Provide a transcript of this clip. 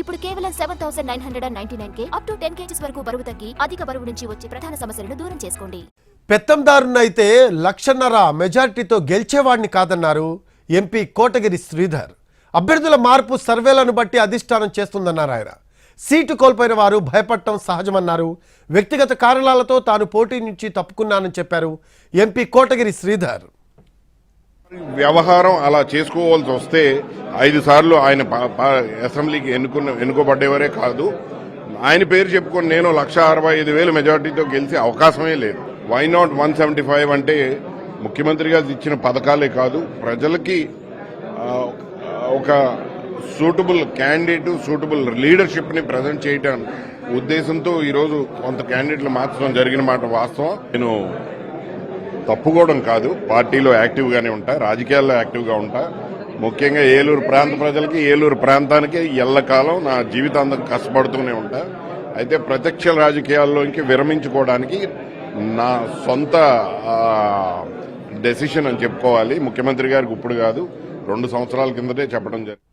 ఇప్పుడు కేవలం seven thousand nine hundred and ninety nine K up to ten KGs వరకు బరువు తగ్గి అధిక బరువు నుంచి వచ్చే ప్రధాన సమస్యలను దూరం చేసుకోండి. పెత్తందారునైతే లక్షన్నర మెజార్టీతో గెలిచేవాడిని కాదన్నారు ఎంపీ కోటగిరి శ్రీధర్. అభ్యర్థుల మార్పు సర్వేలను బట్టి అధిష్టానం చేస్తుందన్నారు ఆయన. సీటు కోల్పోయిన వారు భయపడటం సహజమన్నారు. వ్యక్తిగత కారణాలతో తాను పోటీ నుంచి తప్పుకున్నానని చెప్పారు ఎంపీ కోటగిరి శ్రీధర్. వ్యవహారం అలా చేసుకోవాల్సి వస్తే ఐదు సార్లు ఆయన పా- పా- అసెంబ్లీకి ఎన్నుకున్న ఎన్నుకోబడ్డేవరే కాదు. ఆయన పేరు చెప్పుకొని నేను లక్ష అరవై ఐదు వేలు మెజార్టీతో గెలిచే అవకాశమే లేదు. Why not one seventy five అంటే ముఖ్యమంత్రి గారు ఇచ్చిన పథకాలే కాదు. ప్రజలకి ఒక సూటబుల్ క్యాండిడేట్ సూటబుల్ లీడర్షిప్ని ప్రజెంట్ చేయటం ఉద్దేశంతో ఈరోజు కొంత క్యాండిడేట్లు మార్చడం జరిగిన మాట వాస్తవం. నేను తప్పుకోవడం కాదు. పార్టీలో యాక్టివ్గానే ఉంటా రాజకీయాల్లో యాక్టివ్గా ఉంటా. ముఖ్యంగా ఏలూరు ప్రాంత ప్రజలకి ఏలూరు ప్రాంతానికి ఎల్లకాలం నా జీవితాంతం కష్టపడుతూనే ఉంటా. అయితే ప్రత్యక్ష రాజకీయాల్లోకి విరమించుకోవడానికి నా సొంత డెసిషన్ అని చెప్పుకోవాలి. ముఖ్యమంత్రి గారికి ఇప్పుడు కాదు రెండు సంవత్సరాల కిందటే చెప్పడం జరిగింది